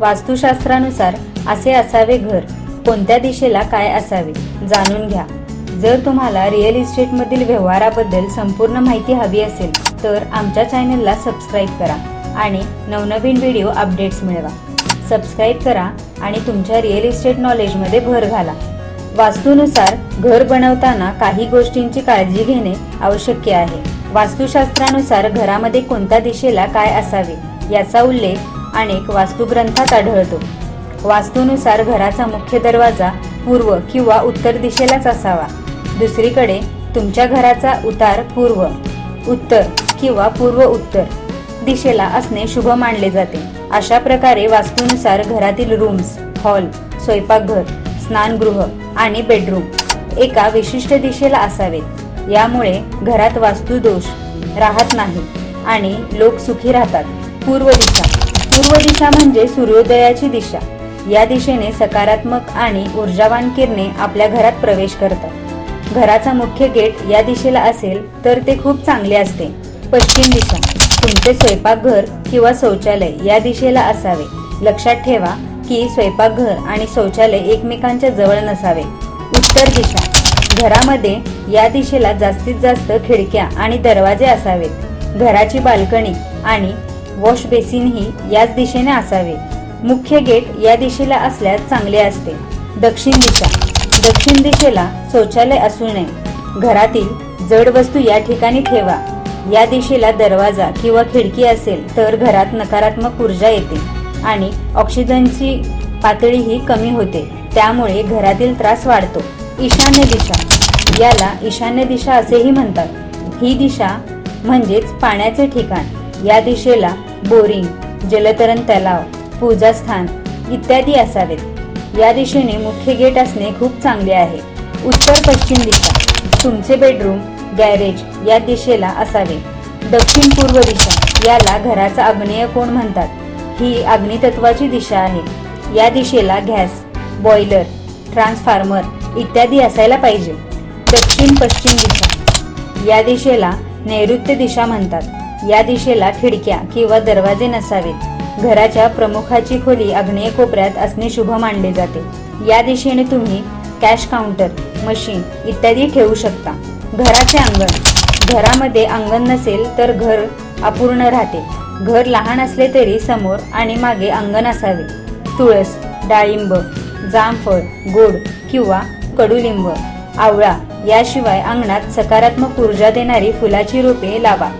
वास्तुशास्त्रानुसार असे असावे घर कोणत्या दिशेला काय असावे जाणून घ्या. जर तुम्हाला रिअल इस्टेटमधील व्यवहाराबद्दल संपूर्ण माहिती हवी असेल तर आमच्या चॅनलला सबस्क्राईब करा आणि नवनवीन व्हिडिओ अपडेट्स मिळवा. सबस्क्राईब करा आणि तुमच्या रिअल इस्टेट नॉलेजमध्ये भर घाला. वास्तूनुसार घर बनवताना काही गोष्टींची काळजी घेणे आवश्यक आहे. वास्तुशास्त्रानुसार घरामध्ये कोणत्या दिशेला काय असावे याचा उल्लेख अनेक वास्तुग्रंथात आढळतो. वास्तूनुसार घराचा मुख्य दरवाजा पूर्व किंवा उत्तर दिशेलाच असावा. दुसरीकडे तुमच्या घराचा उतार पूर्व उत्तर किंवा पूर्व उत्तर दिशेला असणे शुभ मानले जाते. अशा प्रकारे वास्तूनुसार घरातील रूम्स हॉल स्वयंपाकघर स्नानगृह आणि बेडरूम एका विशिष्ट दिशेला असावेत. यामुळे घरात वास्तुदोष राहत नाही आणि लोक सुखी राहतात. पूर्व दिशा पूर्व दिशा म्हणजे सूर्योदयाची दिशा. या दिशेने सकारात्मक आणि ऊर्जावान किरणे आपल्या घरात प्रवेश करतात. घराचा मुख्य गेट या दिशेला असेल तर ते खूप चांगले असते. पश्चिम दिशा. तुमचे स्वयंपाकघर किंवा शौचालय या दिशेला असावे. लक्षात ठेवा की स्वयंपाकघर आणि शौचालय एकमेकांच्या जवळ नसावे. उत्तर दिशा. घरामध्ये या दिशेला जास्तीत जास्त खिडक्या आणि दरवाजे असावेत. घराची बाल्कनी आणि वॉश बेसिनही याच दिशेने असावे. मुख्य गेट या दिशेला असल्यास चांगले असते. दक्षिण दिशा. दक्षिण दिशेला शौचालय असू नये. घरातील जड वस्तू या ठिकाणी ठेवा. या दिशेला दरवाजा किंवा खिडकी असेल तर घरात नकारात्मक ऊर्जा येते आणि ऑक्सिजनची पातळीही कमी होते. त्यामुळे घरातील त्रास वाढतो. ईशान्य दिशा. याला ईशान्य दिशा असेही म्हणतात. ही दिशा म्हणजेच पाण्याचे ठिकाण. या दिशेला बोरिंग जलतरण तलाव पूजास्थान इत्यादी असावेत. या दिशेने मुख्य गेट असणे खूप चांगले आहे. उत्तर पश्चिम दिशा तुमचे बेडरूम गॅरेज या दिशेला असावे. दक्षिण पूर्व दिशा याला घराचा आग्नेय कोण म्हणतात? ही अग्नितत्वाची दिशा आहे. या दिशेला गॅस बॉयलर ट्रान्सफॉर्मर इत्यादी असायला पाहिजे. दक्षिण पश्चिम दिशा या दिशेला नैऋत्य दिशा म्हणतात. या दिशेला खिडक्या किंवा दरवाजे नसावेत. घराच्या प्रमुखाची खोली आग्नेय कोपऱ्यात असणे शुभ मानले जाते. या दिशेने तुम्ही कॅश काउंटर मशीन इत्यादी ठेवू शकता. घराचे अंगण. घरामध्ये अंगण नसेल तर घर अपूर्ण राहते. घर लहान असले तरी समोर आणि मागे अंगण असावे. तुळस डाळिंब जामफळ गोड किंवा कडुलिंब आवळा याशिवाय अंगणात सकारात्मक ऊर्जा देणारी फुलाची रोपे लावा.